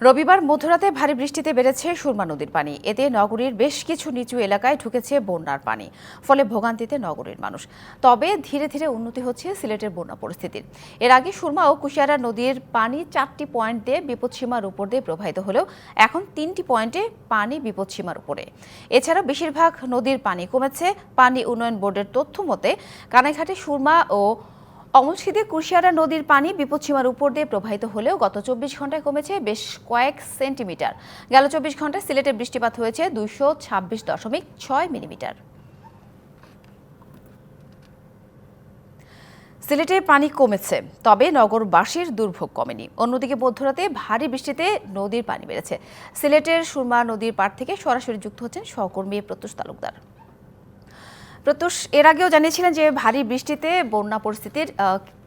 রবিবার মধ্যরাতে ভারী বৃষ্টিতে বেড়েছে সুরমা নদীর পানি। এতে নগরীর বেশ কিছু নিচু এলাকায় ঢুকেছে বন্যার পানি, ফলে ভোগান্তিতে নগরীর মানুষ। তবে ধীরে ধীরে উন্নতি হচ্ছে সিলেটের বন্যা পরিস্থিতির। এর আগে সুরমা ও কুশিয়ারা নদীর পানি চারটি পয়েন্ট দিয়ে বিপদসীমার উপর দিয়ে প্রবাহিত হলেও এখন তিনটি পয়েন্টে পানি বিপদসীমার উপরে। এছাড়া বেশিরভাগ নদীর পানি কমেছে। পানি উন্নয়ন বোর্ডের তথ্য মতে, কানাইঘাটে সুরমা ও অমলশীতে কুশিয়ারা নদীর পানি বিপদসীমার উপর দিয়ে প্রবাহিত হলেও গত চব্বিশ ঘন্টায় কমেছে বেশ কয়েক সেন্টিমিটার। গেল চব্বিশ ঘন্টায় সিলেটে বৃষ্টিপাত হয়েছে দুইশো ছাব্বিশ দশমিক ছয় মিলিমিটার। সিলেটে পানি কমেছে, তবে নগরবাসীর দুর্ভোগ কমেনি। অন্যদিকে মধ্যরাতে ভারী বৃষ্টিতে নদীর পানি বেড়েছে। সিলেটের সুরমা নদীর পাড় থেকে সরাসরি যুক্ত হচ্ছেন সহকর্মী প্রত্যুষ তালুকদার। প্রত্যুষ, এর আগেও জানিয়েছিলেন যে ভারী বৃষ্টিতে বন্যা পরিস্থিতির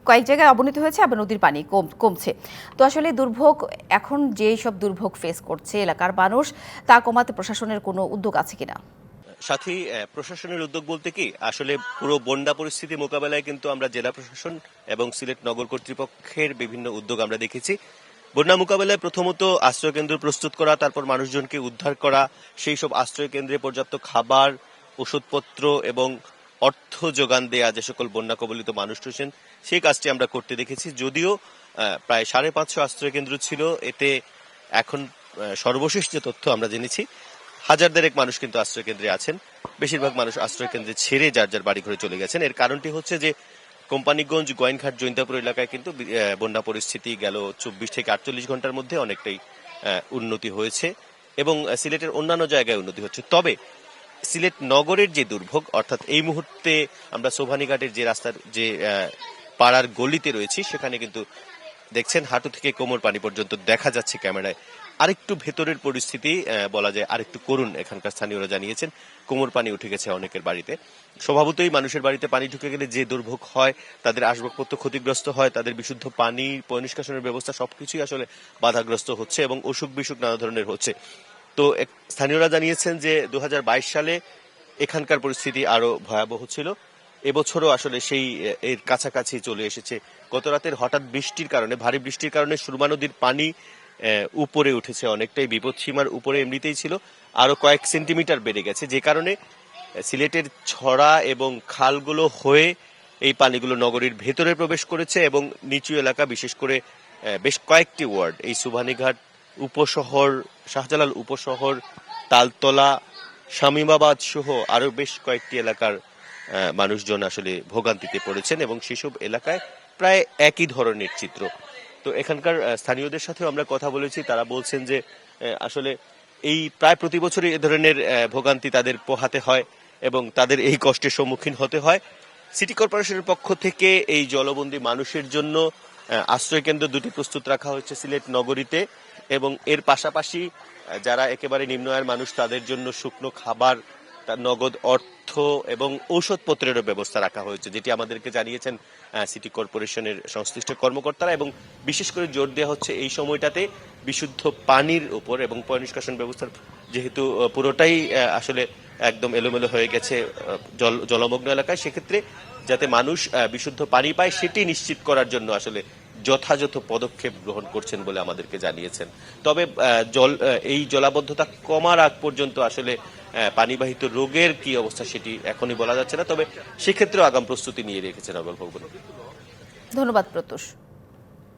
কয়েক জায়গায় অবনতি হয়েছে আবার নদীর পানি কম- কমছে। তো আসলে দুর্ভোগ, এখন যেই সব দুর্ভোগ ফেস করছে এলাকার মানুষ, তা কমাতে প্রশাসনের কোনো উদ্যোগ আছে কিনা? সাথী প্রশাসনের উদ্যোগ বলতে কি, আসলে পুরো বন্যা পরিস্থিতি মোকাবেলায় কিন্তু আমরা জেলা প্রশাসন এবং সিলেট নগর কর্তৃপক্ষের বিভিন্ন উদ্যোগ আমরা দেখেছি। বন্যা মোকাবেলায় প্রথমত আশ্রয় কেন্দ্র প্রস্তুত করা, তারপর মানুষজনকে উদ্ধার করা, সেই সব আশ্রয় কেন্দ্রে পর্যাপ্ত খাবার ওষুধপত্র এবং অর্থ যোগান দেয়া যে সকল বন্যা কবলিত মানুষ রয়েছেন, সেই কাজটি আমরা করতে দেখেছি। যদিও প্রায় সাড়ে পাঁচশো আশ্রয় কেন্দ্র ছিল, এতে এখন সর্বশেষ যে তথ্য আমরা জেনেছি, হাজার দেড়েক মানুষ কিন্তু আশ্রয় কেন্দ্রে আছেন। বেশিরভাগ মানুষ আশ্রয় কেন্দ্রে ছেড়ে যার যার বাড়ি ঘরে চলে গেছেন। এর কারণটি হচ্ছে যে, কোম্পানিগঞ্জ, গোয়েনঘাট, জৈন্তাপুর এলাকায় কিন্তু বন্যা পরিস্থিতি গেল চব্বিশ থেকে আটচল্লিশ ঘণ্টার মধ্যে অনেকটাই উন্নতি হয়েছে এবং সিলেটের অন্যান্য জায়গায় উন্নতি হচ্ছে। তবে সিলেট নগরের যে দুর্ভোগ, অর্থাৎ এই মুহূর্তে আমরা সোভানীঘাটের যে রাস্তার যে পাড়ার গলিতে রয়েছি, সেখানে কিন্তু দেখছেন হাঁটু থেকে কোমর পানি পর্যন্ত দেখা যাচ্ছে ক্যামেরায়। আরেকটু ভেতরের পরিস্থিতি বলা যায় আরেকটু করুন, এখানকার স্থানীয়রা জানিয়েছেন। কোমর পানি উঠে গেছে অনেকের বাড়িতে। স্বভাবতই মানুষের বাড়িতে পানি ঢুকে গেলে যে দুর্ভোগ হয়, তাদের আসবাবপত্র ক্ষতিগ্রস্ত হয়, তাদের বিশুদ্ধ পানি পরিষ্কাশনের ব্যবস্থা সবকিছুই আসলে বাধাগ্রস্ত হচ্ছে এবং অসুখ বিসুখ নানা ধরনের হচ্ছে। তো স্থানীয়রা জানিয়েছেন যে দু হাজার বাইশ সালে এখানকার পরিস্থিতি আরও ভয়াবহ ছিল। এবছরও আসলে সেই এর কাছাকাছি চলে এসেছে। গত রাতের হঠাৎ বৃষ্টির কারণে, ভারী বৃষ্টির কারণে সুরমা নদীর পানি উপরে উঠেছে অনেকটাই। বিপদসীমার উপরে এমনিতেই ছিল। আরও কয়েক সেন্টিমিটার বেড়ে গেছে। যে কারণে সিলেটের ছড়া এবং খালগুলো হয়ে এই পানিগুলো নগরীর ভেতরে প্রবেশ করেছে এবং নিচু এলাকা, বিশেষ করে বেশ কয়েকটি ওয়ার্ড, এই সুভানীঘাট উপশহর, শাহজালাল উপশহর, তালতলা, শামীমাবাদ সহ আরও বেশ কয়েকটি এলাকার মানুষজন আসলে ভোগান্তিতে পড়েছেন এবং সেসব এলাকায় প্রায় একই ধরনের চিত্র। তো এখানকার স্থানীয়দের সাথেও আমরা কথা বলেছি, তারা বলছেন যে আসলে এই প্রায় প্রতি বছরই এ ধরনের ভোগান্তি তাদের পোহাতে হয় এবং তাদের এই কষ্টের সম্মুখীন হতে হয়। সিটি কর্পোরেশনের পক্ষ থেকে এই জলবন্দী মানুষের জন্য আহ, আশ্রয় কেন্দ্র দুটি প্রস্তুত রাখা হয়েছে সিলেট নগরীতে এবং এর পাশাপাশি যারা একেবারে নিম্ন আয়ের মানুষ তাদের জন্য শুকনো খাবার তার নগদ অর্থ এবং ঔষধপত্রেরও ব্যবস্থা রাখা হয়েছে যেটি আমাদেরকে জানিয়েছেন সিটি কর্পোরেশনের সংশ্লিষ্ট কর্মকর্তারা এবং বিশেষ করে জোর দেওয়া হচ্ছে এই সময়টাতে বিশুদ্ধ পানির উপর এবং পয়নিষ্কাশন ব্যবস্থার যেহেতু পুরোটাই আসলে একদম এলোমেলো হয়ে গেছে জল, জলমগ্ন এলাকায় সেক্ষেত্রে যাতে মানুষ বিশুদ্ধ পানি পায়, সেটি নিশ্চিত করার জন্য আসলে যথাযথ পদক্ষেপ গ্রহণ করছেন বলে আমাদেরকে জানিয়েছেন। তবে জল এই জলাবদ্ধতা কমার আগ পর্যন্ত আসলে পানিবাহিত রোগের কি অবস্থা সেটি এখনই বলা যাচ্ছে না। তবে সেক্ষেত্রেও আগাম প্রস্তুতি নিয়ে রেখেছেন নগর ভবন ধন্যবাদ প্রত্যুষ